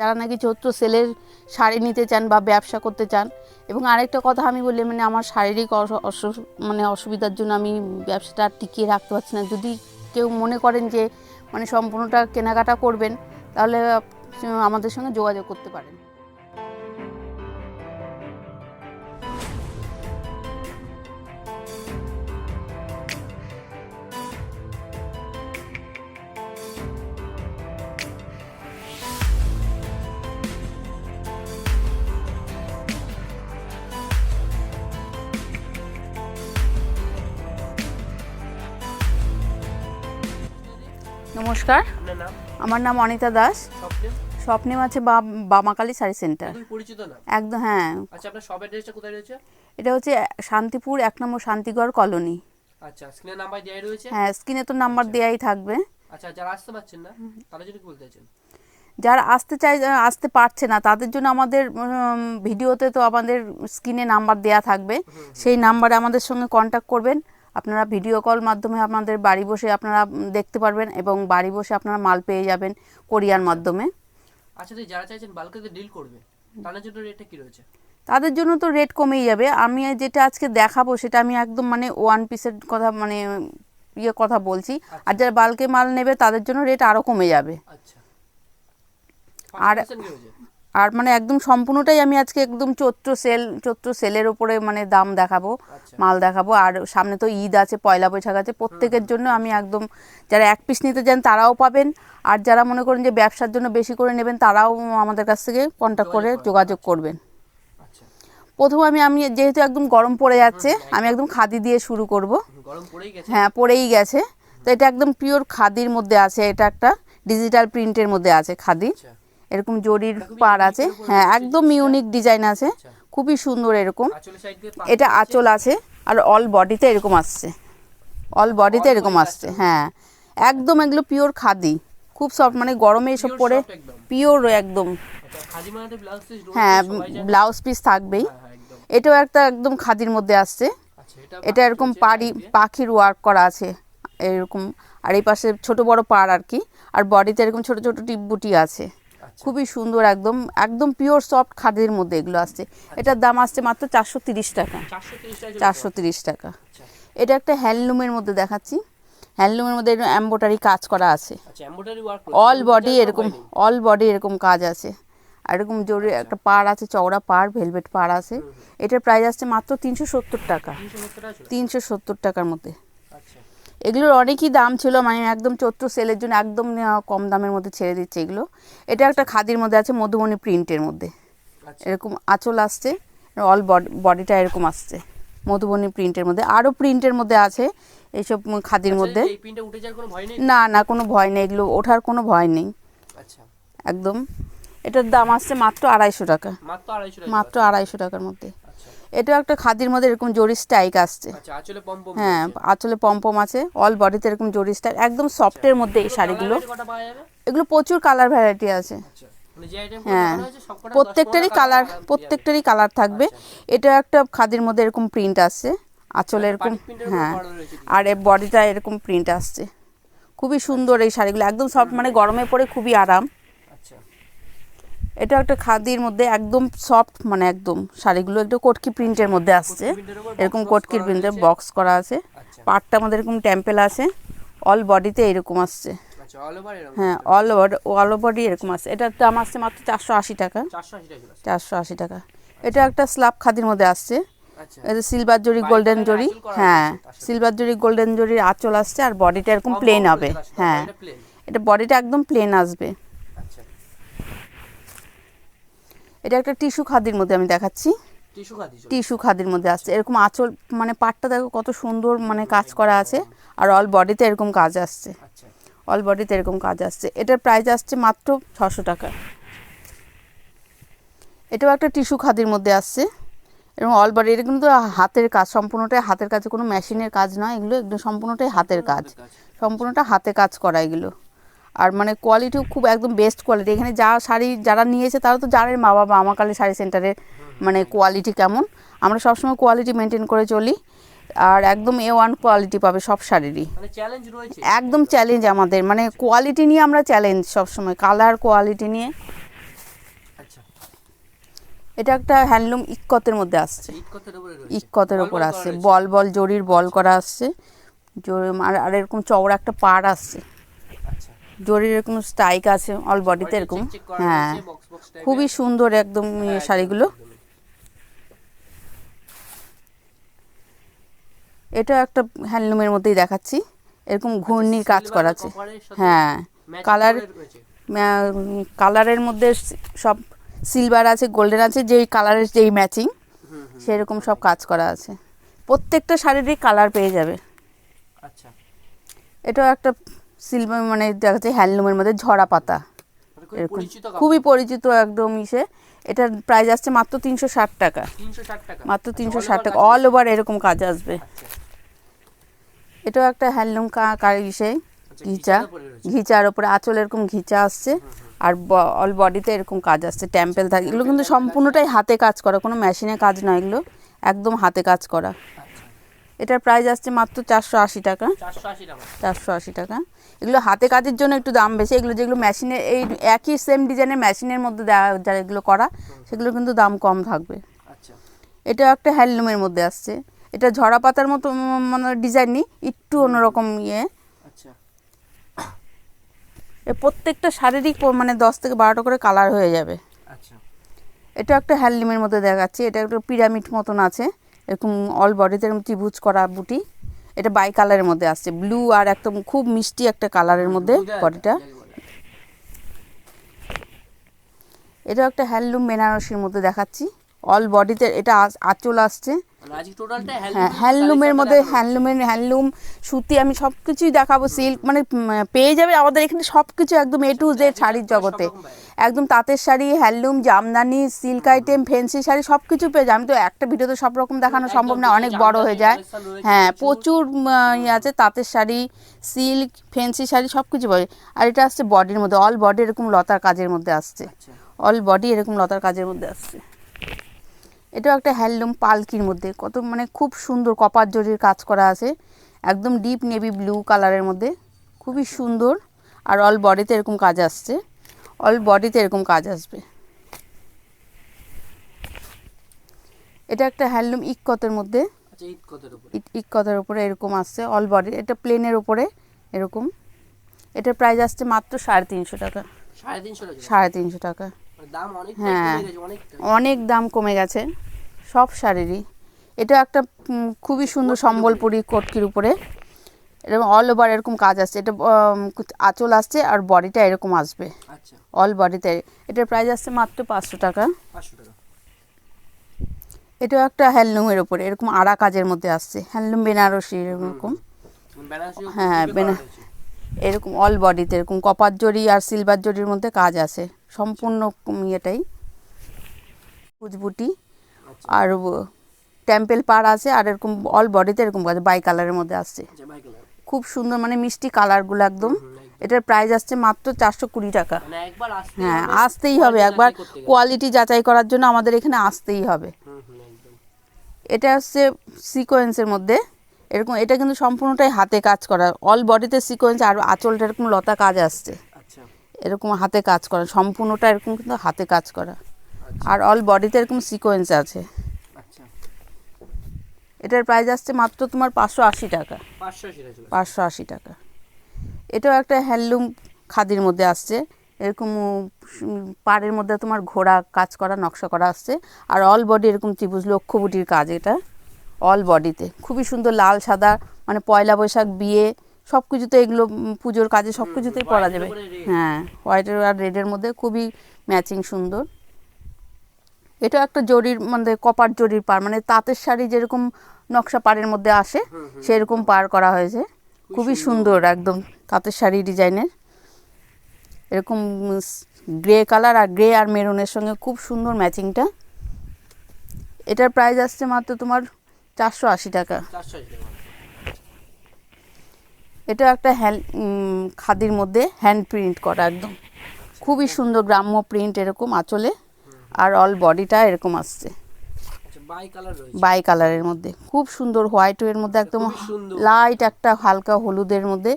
যারা নাকি ছোট্ট সেলের শাড়ি নিতে চান বা ব্যবসা করতে চান। এবং আরেকটা কথা আমি বলি মানে আমার শারীরিক মানে অসুবিধার জন্য আমি ব্যবসাটা টিকিয়ে রাখতে পারছি না। যদি কেউ মনে করেন যে মানে সম্পূর্ণটা কেনাকাটা করবেন, তাহলে আমাদের সঙ্গে যোগাযোগ করতে পারেন। নমস্কার আমার নাম অনিতা দাস। স্বপ্নে স্বপ্নেম আছে বা- বামাকালী শাড়ি সেন্টার। একদম হ্যাঁ। আচ্ছা আপনার শপ অ্যাড্রেসটা কোথায় রয়েছে? এটা হচ্ছে শান্তিপুর এক নম্বর শান্তিগড় কলোনি। আচ্ছা স্ক্রিনে নাম্বার দেওয়া রয়েছে? হ্যাঁ স্ক্রিনে তো নাম্বার দেয়াই থাকবে। আচ্ছা যারা আসতে পারছেন না বলতে যারা আসতে চাই আসতে পারছে না তাদের জন্য আমাদের ভিডিওতে তো আমাদের স্ক্রিনে নাম্বার দেয়া থাকবে। সেই নাম্বারে আমাদের সঙ্গে কন্ট্যাক্ট করবেন। আপনারা ভিডিও কল মাধ্যমে আপনাদের বাড়ি বসে আপনারা দেখতে পারবেন এবং বাড়ি বসে আপনারা মাল পেয়ে যাবেন কোরিয়ার মাধ্যমে। আচ্ছা তো যারা চাইছেন বাল্কেতে ডিল করবে তাদের জন্য রেটটা কি রয়েছে? তাদের জন্য তো রেট কমেই যাবে। আমি যেটা আজকে দেখাবো সেটা আমি একদম মানে ওয়ান পিসের কথা মানে ইয়ে কথা বলছি। আর যারা বালকে মাল নেবে তাদের জন্য রেট আরও কমে যাবে। আচ্ছা। আর- আর মানে একদম সম্পূর্ণটাই আমি আজকে একদম চৈত্র সেল চৈত্র সেলের উপরে মানে দাম দেখাবো আচ্ছা। মাল দেখাবো। আর সামনে তো ঈদ আছে পয়লা বৈশাখ আছে প্রত্যেকের জন্য আমি একদম যারা এক পিস নিতে চান তারাও পাবেন। আর যারা মনে করেন যে ব্যবসার জন্য বেশি করে নেবেন তারাও আমাদের কাছ থেকে কন্ট্যাক্ট করে যোগাযোগ করবেন। আচ্ছা। প্রথমে আমি আমি যেহেতু একদম গরম পড়ে যাচ্ছে আমি একদম খাদি দিয়ে শুরু করব। হ্যাঁ পড়েই গেছে। তো এটা একদম পিওর খাদির মধ্যে আছে এটা একটা ডিজিটাল প্রিন্টের মধ্যে আছে খাদি। আচ্ছা। এরকম জরির পার আছে। হ্যাঁ একদম ইউনিক ডিজাইন আছে। আচ্ছা। খুবই সুন্দর এরকম। এটা আঁচল আছে আর অল বডিতে এরকম আসছে। অল বডিতে এরকম আসছে হ্যাঁ। একদম এগুলো পিওর খাদি। খুব সফট মানে গরমে এসব পরে পিওর একদম। আচ্ছা হ্যাঁ ব্লাউজ পিস থাকবেই। হ্যাঁ হ্যাঁ এটাও একটা একদম খাদির মধ্যে আসছে। আচ্ছা এটা এরকম পাড়ি পাখির ওয়ার্ক করা আছে। এরকম। আর এই পাশে ছোট বড় পাড় আর কি। আর বডিতে এরকম ছোট ছোট টিপবুটি আছে। আচ্ছা খুবই সুন্দর একদম একদম পিওর সফট খাদির মধ্যে এগুলো আসছে। এটার দাম আসছে মাত্র চারশো তিরিশ টাকা। 430 টাকা চারশো তিরিশ টাকা। আচ্ছা এটা একটা হ্যান্ডলুমের মধ্যে দেখাচ্ছি। হ্যান্ডলুমের মধ্যে এম্বোটারি কাজ করা আছে। আচ্ছা অল বডি এরকম অল বডি এরকম কাজ আছে। আর এরকম জরুরি একটা পাড় আছে চওড়া পাড় ভেলভেট পাড় আছে। এটার প্রাইস আসছে মাত্র তিনশো সত্তর টাকা। 370 তিনশো সত্তর টাকার মধ্যে। আচ্ছা। এগুলোর অনেকই দাম ছিল মানে একদম চৈত্র সেলের জন্য একদম কম দামের মধ্যে ছেড়ে দিচ্ছে এগুলো। এটা একটা খাদির মধ্যে আছে মধুবনী প্রিন্টের মধ্যে। আচ্ছা। এরকম আঁচল আসছে অল বডি বডিটা এরকম আসছে মধুবনী প্রিন্টের মধ্যে। আরও প্রিন্টের মধ্যে আছে এইসব খাদির আচ্ছা, মধ্যে। না না কোনো ভয় নেই এগুলো ওঠার কোনো ভয় নেই। আচ্ছা। একদম। এটার দাম আসছে মাত্র আড়াইশো টাকা। মাত্র আড়াইশো টাকার মধ্যে। এটাও একটা খাদির মধ্যে এরকম জরি স্টাইক আসছে। আচ্ছা হ্যাঁ আঁচলে পম্পম আছে অল বডিতে এরকম জরি স্টাইক একদম সফটের মধ্যে এই শাড়িগুলো। এগুলো প্রচুর কালার ভ্যারাইটি আছে। আচ্ছা মানে হ্যাঁ প্রত্যেকটারই কালার প্রত্যেকটারই কালার থাকবে। এটা একটা খাদির মধ্যে এরকম প্রিন্ট আসছে। আঁচলে এরকম হ্যাঁ আর এর বডিটা এরকম প্রিন্ট আসছে। খুবই সুন্দর এই শাড়িগুলো একদম সফট মানে গরমে পরে খুবই আরাম। আচ্ছা এটা একটা খাদির মধ্যে একদম সফট মানে একদম শাড়িগুলো একটু কটকি প্রিন্টের মধ্যে আসছে। এরকম কটকির প্রিন্টের বক্স করা আছে। আচ্ছা। পাটটা আমাদের এরকম টেম্পেল আছে। অল বডিতে এরকম আসছে। আচ্ছা হ্যাঁ অল ওভার অল বডি এরকম আসছে। এটার দাম আসছে মাত্র চারশো আশি টাকা। 480 টাকা ছিল। চারশো আশি টাকা। এটা একটা স্ল্যাব খাদির মধ্যে আসছে। আচ্ছা। এটা সিলভার জরি গোল্ডেন জরি হ্যাঁ। সিলভার জরি গোল্ডেন জরির আঁচল আসছে আর বডিটা এরকম প্লেন হবে। হ্যাঁ। এটা বডিটা একদম প্লেন আসবে আচ্ছা এটা একটা টিস্যু খাদির মধ্যে আমি দেখাচ্ছি। টিস্যু খাদির মধ্যে আসছে এরকম আঁচল মানে পাটটা দেখো কত সুন্দর মানে কাজ করা আছে। আর অল বডিতে এরকম কাজ আসছে। আচ্ছা। অল বডিতে এরকম কাজ আসছে। এটার প্রাইস আসছে মাত্র ছশো টাকা। এটাও একটা টিস্যু খাদির মধ্যে আসছে। এবং অল বডি এটা কিন্তু হাতের কাজ সম্পূর্ণটাই হাতের কাজ। কোনো মেশিনের কাজ নয়। এগুলো এগুলো সম্পূর্ণটাই হাতের কাজ। সম্পূর্ণটা হাতে কাজ করা এগুলো। আর মানে কোয়ালিটিও খুব একদম বেস্ট কোয়ালিটি এখানে যা শাড়ি যারা নিয়েছে তারা তো জানেন মা বাবা আমাকালী শাড়ি সেন্টারের মানে কোয়ালিটি কেমন। আমরা সবসময় কোয়ালিটি মেনটেন করে চলি। আর একদম এ ওয়ান কোয়ালিটি পাবে সব শাড়িরই। মানে একদম চ্যালেঞ্জ আমাদের। মানে কোয়ালিটি নিয়ে আমরা চ্যালেঞ্জ সবসময় কালার কোয়ালিটি নিয়ে। এটা একটা হ্যান্ডলুম ইক্কতের মধ্যে আসছে। ইক্কতের ওপর আসছে। বল বল জরির বল করা আসছে। জরি- আর আর এরকম চওড়া একটা পাড় আসছে। আচ্ছা জরির এরকম স্ট্রাইক আছে অল বডিতে এরকম। হ্যাঁ। খুবই সুন্দর একদম হ্যাঁ, একদম, শাড়িগুলো। এটা একটা হ্যান্ডলুমের মধ্যেই দেখাচ্ছি। এরকম ঘূর্ণির কাজ করা আছে। হ্যাঁ কালার কালারের মধ্যে সব সিলভার আছে গোল্ডেন আছে যেই কালারের যেই ম্যাচিং সেরকম সব কাজ করা আছে। প্রত্যেকটা শাড়িরই কালার পেয়ে যাবে। আচ্ছা। এটাও একটা সিলভার মানে দেখা যাচ্ছে হ্যান্ডলুমের মধ্যে ঝরা পাতা। মানে খুবই এরকম। পরিচিত খুবই পরিচিত একদম ইসে। এটার প্রাইস আসছে মাত্র তিনশো ষাট টাকা। মাত্র আচ্ছা, তিনশো ষাট টাকা। অল ওভার এরকম কাজ আসবে। আচ্ছা। এটাও একটা হ্যান্ডলুম কার ইসে আচ্ছা, ঘিচা। ঘিচার ওপরে আঁচল এরকম ঘিচা আসছে। আর অল বডিতে এরকম কাজ আসছে। টেম্পেল থাকে। এগুলো কিন্তু সম্পূর্ণটাই হাতে কাজ করা। কোনো মেশিনে কাজ নয় এগুলো। একদম হাতে কাজ করা। আচ্ছা এটার প্রাইস আসছে মাত্র চারশো আশি টাকা। চারশো আশি টাকা। এগুলো হাতে কাজের জন্য একটু দাম বেশি। এগুলো যেগুলো মেশিনে এই একই সেম ডিজাইনের মেশিনের মধ্যে দেওয়া এগুলো করা সেগুলো কিন্তু দাম কম থাকবে। আচ্ছা। এটা একটা হ্যান্ডলুমের মধ্যে আসছে। এটা ঝরা পাতার মতো মানে ডিজাইন নেই একটু অন্যরকম ইয়ে। আচ্ছা। প্রত্যেকটা শারীরিক মানে দশ থেকে বারোটা করে কালার হয়ে যাবে। আচ্ছা। এটা একটা হ্যান্ডলুমের মধ্যে দেখাচ্ছি। এটা একটা পিরামিড মতন আছে। এরকম অল বডিতে এরকম ত্রিভুজ করা বুটি। এটা বাই কালারের মধ্যে আসছে। ব্লু আর একদম খুব মিষ্টি একটা কালারের মধ্যে বডিটা। এটা একটা হ্যান্ডলুম বেনারসির মধ্যে দেখাচ্ছি। অল বডিতে এটা আঁচল আসছে। হ্যাঁ হ্যান্ডলুমের মধ্যে হ্যান্ডলুমের হ্যান্ডলুম সুতি আমি সব কিছুই দেখাবো সিল্ক মানে পেয়ে যাবে আমাদের এখানে সব কিছু একদম এ টু জেড শাড়ির জগতে। একদম তাঁতের sari handloom jamdani silk item fancy sari সব কিছু পেয়ে যায় আমি তো একটা ভিডিওতে সব রকম দেখানো সম্ভব না অনেক বড় হয়ে যায়। হ্যাঁ প্রচুর। ইয়ে আছে তাঁতের শাড়ি সিল্ক ফেন্সি শাড়ি সব কিছু পাবে। আর এটা আসছে বডির মধ্যে অল বডি এরকম লতার কাজের মধ্যে আসছে। আচ্ছা। অল বডি এরকম লতার কাজের মধ্যে আসছে। এটাও একটা হ্যান্ডলুম পালকির মধ্যে। কত মানে খুব সুন্দর কপার জরির কাজ করা আছে। একদম ডিপ নেভি ব্লু কালারের মধ্যে। খুবই সুন্দর। আর অল বডিতে এরকম কাজ আসছে। অল বডিতে এরকম কাজ আসবে। এটা একটা হ্যান্ডলুম ইক্কতের মধ্যে। আচ্ছা ঈদ কতের উপরে? উপরে এরকম আসছে। অল বডি এটা প্লেনের উপরে এরকম। এটার প্রাইস আসছে মাত্র সাড়ে তিনশো টাকা? সাড়ে তিনশো টাকা। মানে হ্যাঁ। অনেক দাম কমে গেছে সব শাড়িরই। এটা একটা খুবই সুন্দর সম্বলপুরি কটকির উপরে। এরকম অল ওভার এরকম কাজ আসছে। এটা আঁচল আসছে আর বডিটা এরকম আসবে। আচ্ছা। অল বডিতে এটার প্রাইস আসছে মাত্র পাঁচশো টাকা। এটাও একটা হ্যান্ডলুমের উপরে। এরকম আড়া কাজের মধ্যে আসছে। হ্যান্ডলুম বেনারসি এরকম। হ্যাঁ, খুবই বেনা- করা রয়েছে। এরকম অল বডিতে এরকম কপার জরি আর সিলভার জরির মধ্যে কাজ আছে। সম্পূর্ণ ইয়েটাই। কুচবুটি আর টেম্পেল পার আছে আর এরকম অল বডিতে এরকম কাজ বাই কালারের মধ্যে আসছে। আচ্ছা খুব সুন্দর মানে মিষ্টি কালারগুলো একদম। এটার প্রাইস আসছে মাত্র চারশো কুড়ি টাকা। মানে হ্যাঁ আসতেই হবে। একবার। কোয়ালিটি যাচাই করার জন্য আমাদের এখানে আসতেই হবে। এটা হচ্ছে সিকোয়েন্সের মধ্যে। এরকম এটা কিন্তু সম্পূর্ণটাই হাতে কাজ করা। অল বডিতে সিকোয়েন্স আর আঁচলটা এরকম লতা কাজ আসছে। আচ্ছা। এরকম হাতে কাজ করা সম্পূর্ণটা এরকম কিন্তু হাতে কাজ করা। আচ্ছা। আর অল বডিতে এরকম সিকোয়েন্স আছে। আচ্ছা। এটার প্রাইস আসছে মাত্র তোমার পাঁচশো আশি টাকা। পাঁচশো পাঁচশো আশি টাকা। এটাও একটা হ্যান্ডলুম খাদির মধ্যে আসছে। এরকম পাড়ের মধ্যে তোমার ঘোড়া কাজ করা নকশা করা আসছে। আর অল বডি এরকম ত্রিভুজ লক্ষ্যবুটির কাজ এটা। অল বডিতে খুবই সুন্দর লাল সাদা মানে পয়লা বৈশাখ বিয়ে সব কিছুতে এগুলো পুজোর কাজে সব কিছুতেই পরা যাবে। হ্যাঁ হোয়াইটের আর রেডের মধ্যে খুবই ম্যাচিং সুন্দর। এটা একটা জরির মানে কপার জরির পার মানে তাঁতের শাড়ি যেরকম নকশা পাড়ের মধ্যে আসে। সেরকম পার করা হয়েছে। খুবই সুন্দর। একদম তাঁতের শাড়ি ডিজাইনের। এরকম গ্রে কালার আর গ্রে আর মেরুনের সঙ্গে খুব সুন্দর ম্যাচিংটা এটার প্রাইস আসছে মাত্র তোমার চারশো আশি টাকা। এটা একটা হ্যান্ড খাদির মধ্যে হ্যান্ড প্রিন্ট করা একদম। খুবই সুন্দর গ্রাম্য প্রিন্ট এরকম আঁচলে। আর অল বডিটা এরকম আসছে। আচ্ছা বাই কালার বাই কালারের মধ্যে। খুব সুন্দর হোয়াইট এর মধ্যে একদম লাইট একটা হালকা হলুদের মধ্যে।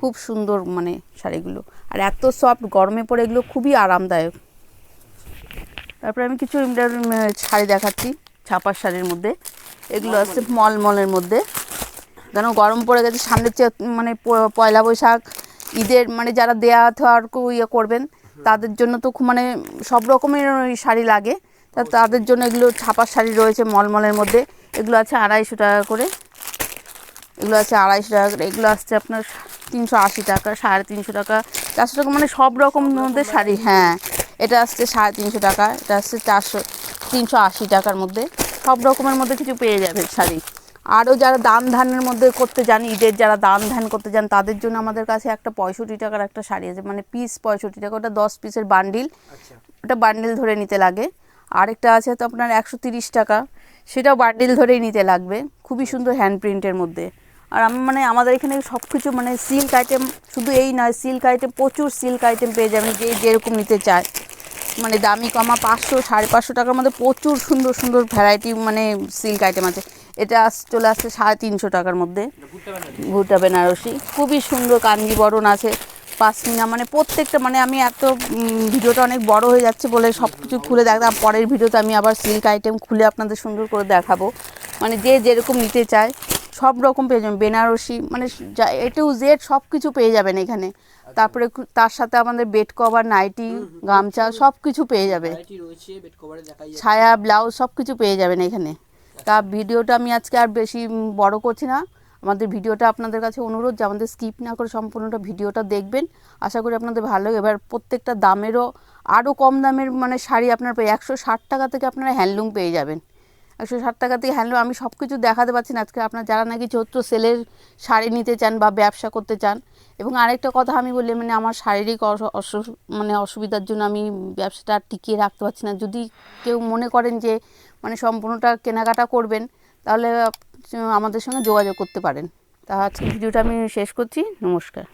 খুব সুন্দর মানে শাড়িগুলো। আর এত সফট গরমে পরে এগুলো খুবই আরামদায়ক। তারপরে আমি কিছু শাড়ি দেখাচ্ছি। ছাপার শাড়ির মধ্যে। এগুলো আছে মলমলের মধ্যে। কেন গরম পড়ে গেছে সামনের চেয়ে মানে পয়লা বৈশাখ ঈদের মানে যারা দেয়া থার ইয়ে করবেন তাদের জন্য তো খুব মানে সব রকমের ওই শাড়ি লাগে। তা তাদের জন্য এগুলো ছাপার শাড়ি রয়েছে মলমলের মধ্যে। এগুলো আছে আড়াইশো টাকা করে। এগুলো আছে আড়াইশো টাকা করে। এগুলো আসছে আপনার তিনশো আশি টাকা সাড়ে তিনশো টাকা। চারশো টাকা মানে সব রকম মধ্যে শাড়ি হ্যাঁ। এটা আসছে সাড়ে তিনশো টাকা এটা আসছে চারশো তিনশো আশি টাকার মধ্যে। সব রকমের মধ্যে কিছু পেয়ে যাবে শাড়ি। আরও যারা দান ধানের মধ্যে করতে যান ঈদের যারা দান ধান করতে যান তাদের জন্য আমাদের কাছে একটা পঁয়ষট্টি টাকার একটা শাড়ি আছে মানে পিস পঁয়ষট্টি টাকা ওটা দশ পিসের বান্ডিল আচ্ছা। ওটা বান্ডিল ধরে নিতে লাগে। আরেকটা আছে তো আপনার একশো তিরিশ টাকা সেটাও বান্ডিল ধরেই নিতে লাগবে খুবই সুন্দর হ্যান্ড প্রিন্টের মধ্যে। আর আমি মানে আমাদের এখানে সব কিছু মানে সিল্ক আইটেম শুধু এই নয় সিল্ক আইটেম প্রচুর সিল্ক আইটেম পেয়ে যাবেন যে যেরকম নিতে চায়। মানে দামি কমা পাঁচশো, সাড়ে পাঁচশো টাকার মধ্যে প্রচুর সুন্দর সুন্দর ভ্যারাইটি মানে সিল্ক আইটেম আছে। এটা চলে আসছে সাড়ে তিনশো টাকার মধ্যে। ভুট্টা ভুটা বেনারসি। খুবই সুন্দর কাঞ্জিবরণ আছে। পাসমিনা মানে প্রত্যেকটা মানে আমি এত ভিডিওটা অনেক বড় হয়ে যাচ্ছে বলে সব কিছু খুলে দেখলাম। পরের ভিডিওতে আমি আবার সিল্ক আইটেম খুলে আপনাদের সুন্দর করে দেখাবো। মানে যে যেরকম নিতে চায়। সব রকম পেয়ে যাবেন। বেনারসি মানে এ টু জেড সব কিছু পেয়ে যাবেন এখানে। তারপরে তার সাথে আমাদের বেড কভার নাইটি গামছা সব কিছু পেয়ে যাবে। ছায়া ব্লাউজ সব কিছু পেয়ে যাবেন এখানে। তা ভিডিওটা আমি আজকে আর বেশি বড় করছি না। আমাদের ভিডিওটা আপনাদের কাছে অনুরোধ যে আমাদের স্কিপ না করে সম্পূর্ণটা ভিডিওটা দেখবেন। আশা করি আপনাদের ভালো। এবার প্রত্যেকটা দামেরও আরও কম দামের মানে শাড়ি আপনার পেয়ে একশো ষাট টাকা থেকে আপনারা হ্যান্ডলুম পেয়ে যাবেন। একশো ষাট টাকা থেকে হ্যান্ডলুম আমি সব কিছু দেখাতে পারছি না। আজকে আপনার যারা নাকি চৈত্র সেলের শাড়ি নিতে চান বা ব্যবসা করতে চান, এবং আরেকটা কথা আমি বলি মানে আমার শারীরিক মানে অসুবিধার জন্য আমি ব্যবসাটা টিকিয়ে রাখতে পারছি না। যদি কেউ মনে করেন যে মানে সম্পূর্ণটা কেনাকাটা করবেন, তাহলে আমাদের সঙ্গে যোগাযোগ করতে পারেন। তা আজকে ভিডিওটা আমি শেষ করছি। নমস্কার।